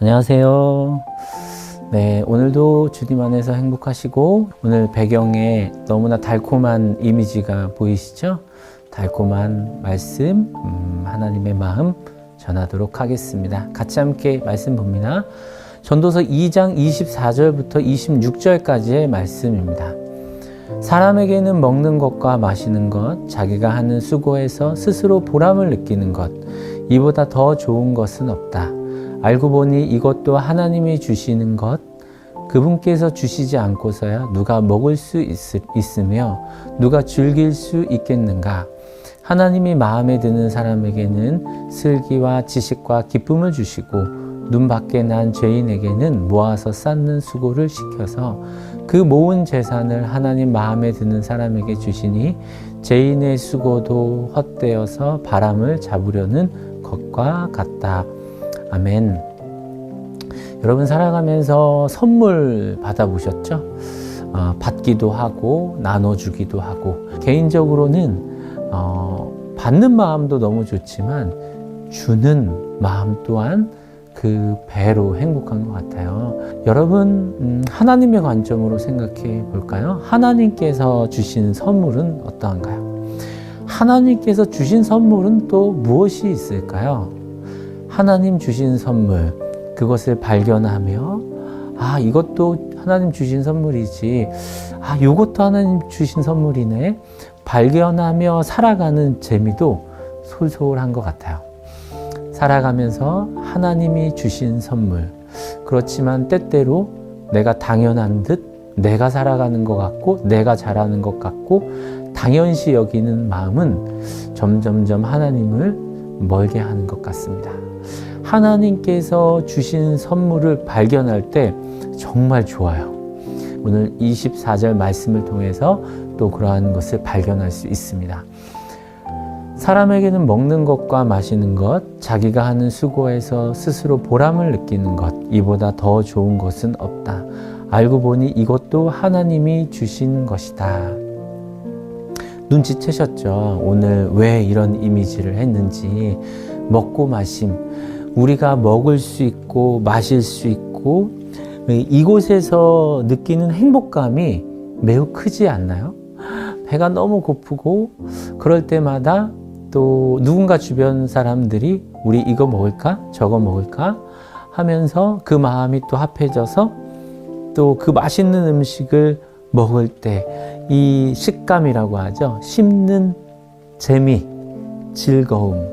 안녕하세요. 네, 오늘도 주님 안에서 행복하시고 오늘 배경에 너무나 달콤한 이미지가 보이시죠? 달콤한 말씀, 음, 하나님의 마음 전하도록 하겠습니다. 같이 함께 말씀 봅니다. 전도서 2장 24절부터 26절까지의 말씀입니다. 사람에게는 먹는 것과 마시는 것, 자기가 하는 수고에서 스스로 보람을 느끼는 것, 이보다 더 좋은 것은 없다. 알고 보니 이것도 하나님이 주시는 것, 그분께서 주시지 않고서야 누가 먹을 수 있, 있으며 누가 즐길 수 있겠는가? 하나님이 마음에 드는 사람에게는 슬기와 지식과 기쁨을 주시고 눈 밖에 난 죄인에게는 모아서 쌓는 수고를 시켜서 그 모은 재산을 하나님 마음에 드는 사람에게 주시니 죄인의 수고도 헛되어서 바람을 잡으려는 것과 같다. 아멘. 여러분 살아가면서 선물 받아보셨죠? 어, 받기도 하고 나눠주기도 하고 개인적으로는 어, 받는 마음도 너무 좋지만 주는 마음 또한 그 배로 행복한 것 같아요. 여러분 음, 하나님의 관점으로 생각해 볼까요? 하나님께서 주신 선물은 어떠한가요? 하나님께서 주신 선물은 또 무엇이 있을까요? 하나님 주신 선물 그것을 발견하며 아 이것도 하나님 주신 선물이지. 아 이것도 하나님 주신 선물이네. 발견하며 살아가는 재미도 솔솔한 것 같아요. 살아가면서 하나님이 주신 선물. 그렇지만 때때로 내가 당연한 듯 내가 살아가는 것 같고 내가 잘하는 것 같고 당연시 여기는 마음은 점점점 하나님을 멀게 하는 것 같습니다. 하나님께서 주신 선물을 발견할 때 정말 좋아요. 오늘 24절 말씀을 통해서 또 그러한 것을 발견할 수 있습니다. 사람에게는 먹는 것과 마시는 것, 자기가 하는 수고에서 스스로 보람을 느끼는 것, 이보다 더 좋은 것은 없다. 알고 보니 이것도 하나님이 주신 것이다. 눈치채셨죠? 오늘 왜 이런 이미지를 했는지. 먹고 마심. 우리가 먹을 수 있고 마실 수 있고 이곳에서 느끼는 행복감이 매우 크지 않나요? 배가 너무 고프고 그럴 때마다 또 누군가 주변 사람들이 우리 이거 먹을까? 저거 먹을까? 하면서 그 마음이 또 합해져서 또 그 맛있는 음식을 먹을 때 이 식감이라고 하죠. 씹는 재미, 즐거움.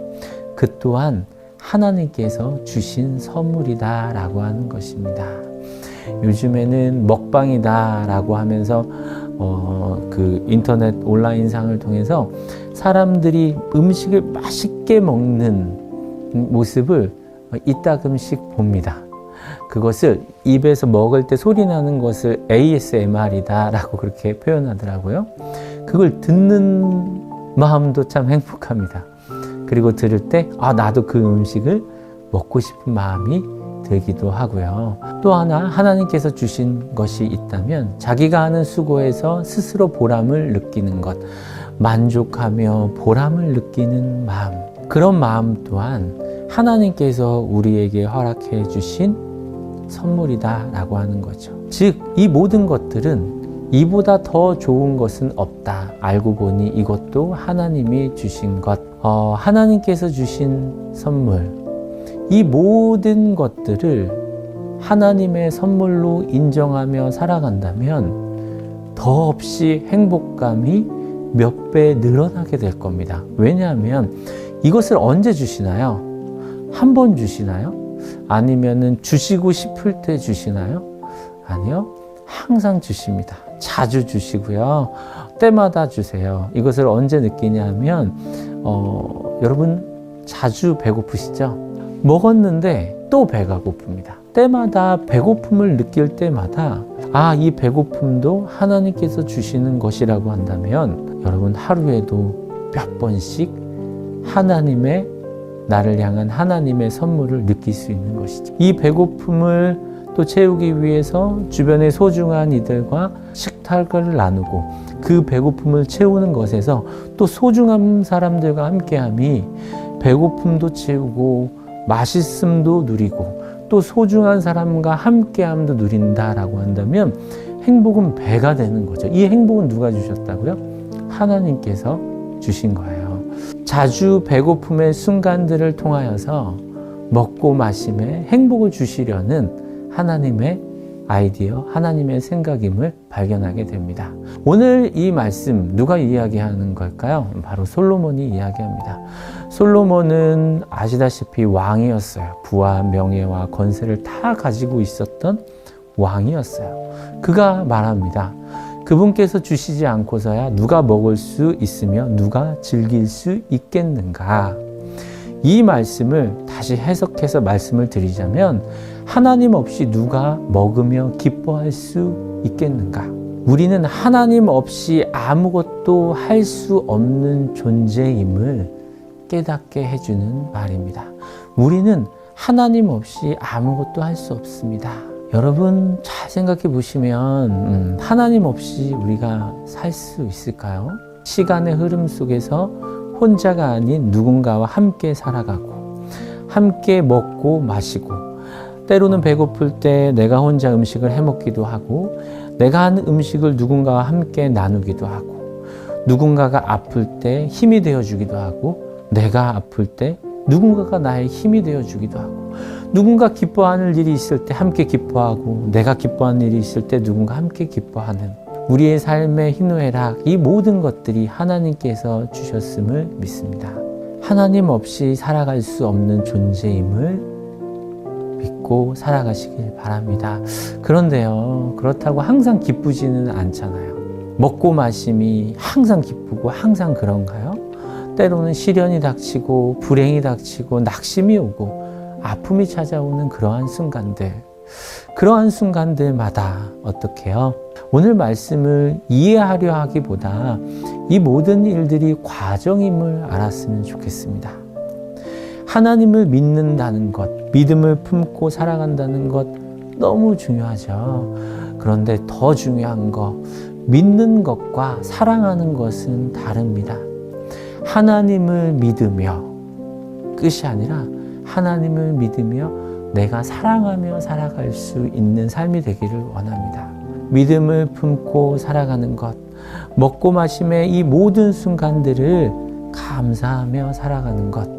그 또한 하나님께서 주신 선물이다라고 하는 것입니다. 요즘에는 먹방이다라고 하면서 어, 그 인터넷 온라인상을 통해서 사람들이 음식을 맛있게 먹는 모습을 이따금씩 봅니다. 그것을 입에서 먹을 때 소리 나는 것을 ASMR이다라고 그렇게 표현하더라고요. 그걸 듣는 마음도 참 행복합니다. 그리고 들을 때, 아, 나도 그 음식을 먹고 싶은 마음이 들기도 하고요. 또 하나, 하나님께서 주신 것이 있다면, 자기가 하는 수고에서 스스로 보람을 느끼는 것, 만족하며 보람을 느끼는 마음, 그런 마음 또한 하나님께서 우리에게 허락해 주신 선물이다라고 하는 거죠. 즉, 이 모든 것들은 이보다 더 좋은 것은 없다. 알고 보니 이것도 하나님이 주신 것, 어, 하나님께서 주신 선물, 이 모든 것들을 하나님의 선물로 인정하며 살아간다면 더없이 행복감이 몇 배 늘어나게 될 겁니다. 왜냐하면 이것을 언제 주시나요? 한 번 주시나요? 아니면은 주시고 싶을 때 주시나요? 아니요. 항상 주십니다. 자주 주시고요. 때마다 주세요. 이것을 언제 느끼냐 하면, 어, 여러분 자주 배고프시죠? 먹었는데 또 배가 고픕니다. 때마다 배고픔을 느낄 때마다 아, 이 배고픔도 하나님께서 주시는 것이라고 한다면 여러분 하루에도 몇 번씩 하나님의 나를 향한 하나님의 선물을 느낄 수 있는 것이죠. 이 배고픔을 또 채우기 위해서 주변의 소중한 이들과 식탁을 나누고 그 배고픔을 채우는 것에서 또 소중한 사람들과 함께함이 배고픔도 채우고 맛있음도 누리고 또또 소중한 사람과 함께함도 누린다라고 한다면 행복은 배가 되는 거죠. 이 행복은 누가 주셨다고요? 하나님께서 주신 거예요. 자주 배고픔의 순간들을 통하여서 먹고 마심에 행복을 주시려는 하나님의 아이디어, 하나님의 생각임을 발견하게 됩니다. 오늘 이 말씀 누가 이야기하는 걸까요? 바로 솔로몬이 이야기합니다. 솔로몬은 아시다시피 왕이었어요. 부와 명예와 권세를 다 가지고 있었던 왕이었어요. 그가 말합니다. 그분께서 주시지 않고서야 누가 먹을 수 있으며 누가 즐길 수 있겠는가? 이 말씀을 다시 해석해서 말씀을 드리자면 하나님 없이 누가 먹으며 기뻐할 수 있겠는가? 우리는 하나님 없이 아무것도 할 수 없는 존재임을 깨닫게 해주는 말입니다. 우리는 하나님 없이 아무것도 할 수 없습니다. 여러분 잘 생각해 보시면 음, 하나님 없이 우리가 살 수 있을까요? 시간의 흐름 속에서 혼자가 아닌 누군가와 함께 살아가고 함께 먹고 마시고 때로는 배고플 때 내가 혼자 음식을 해 먹기도 하고 내가 한 음식을 누군가와 함께 나누기도 하고 누군가가 아플 때 힘이 되어 주기도 하고 내가 아플 때 누군가가 나의 힘이 되어 주기도 하고 누군가 기뻐하는 일이 있을 때 함께 기뻐하고 내가 기뻐하는 일이 있을 때 누군가 함께 기뻐하는 우리의 삶의 희노애락 이 모든 것들이 하나님께서 주셨음을 믿습니다. 하나님 없이 살아갈 수 없는 존재임을 믿고 살아가시길 바랍니다. 그런데요, 그렇다고 항상 기쁘지는 않잖아요. 먹고 마심이 항상 기쁘고 항상 그런가요? 때로는 시련이 닥치고 불행이 닥치고 낙심이 오고 아픔이 찾아오는 그러한 순간들. 그러한 순간들마다 어떻게요? 오늘 말씀을 이해하려 하기보다 이 모든 일들이 과정임을 알았으면 좋겠습니다. 하나님을 믿는다는 것, 믿음을 품고 살아간다는 것 너무 중요하죠. 그런데 더 중요한 거, 믿는 것과 사랑하는 것은 다릅니다. 하나님을 믿으며 끝이 아니라 하나님을 믿으며 내가 사랑하며 살아갈 수 있는 삶이 되기를 원합니다. 믿음을 품고 살아가는 것, 먹고 마심의 이 모든 순간들을 감사하며 살아가는 것,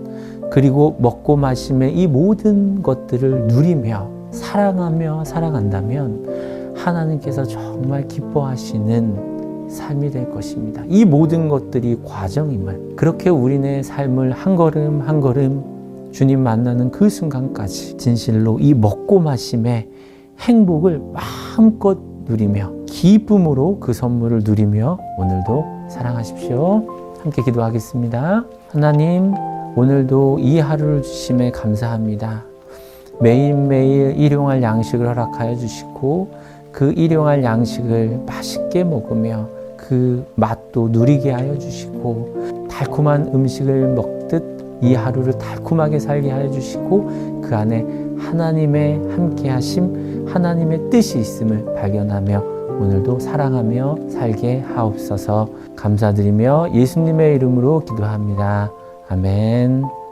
그리고 먹고 마심의 이 모든 것들을 누리며 사랑하며 살아간다면 하나님께서 정말 기뻐하시는 삶이 될 것입니다. 이 모든 것들이 과정임을 그렇게 우리네 삶을 한 걸음 한 걸음 주님 만나는 그 순간까지 진실로 이 먹고 마심의 행복을 마음껏 누리며 기쁨으로 그 선물을 누리며 오늘도 사랑하십시오. 함께 기도하겠습니다. 하나님, 오늘도 이 하루를 주심에 감사합니다. 매일매일 일용할 양식을 허락하여 주시고 그 일용할 양식을 맛있게 먹으며 그 맛도 누리게 하여 주시고 달콤한 음식을 먹듯 이 하루를 달콤하게 살게 하여 주시고 그 안에 하나님의 함께 하심 하나님의 뜻이 있음을 발견하며 오늘도 사랑하며 살게 하옵소서 감사드리며 예수님의 이름으로 기도합니다. 아멘.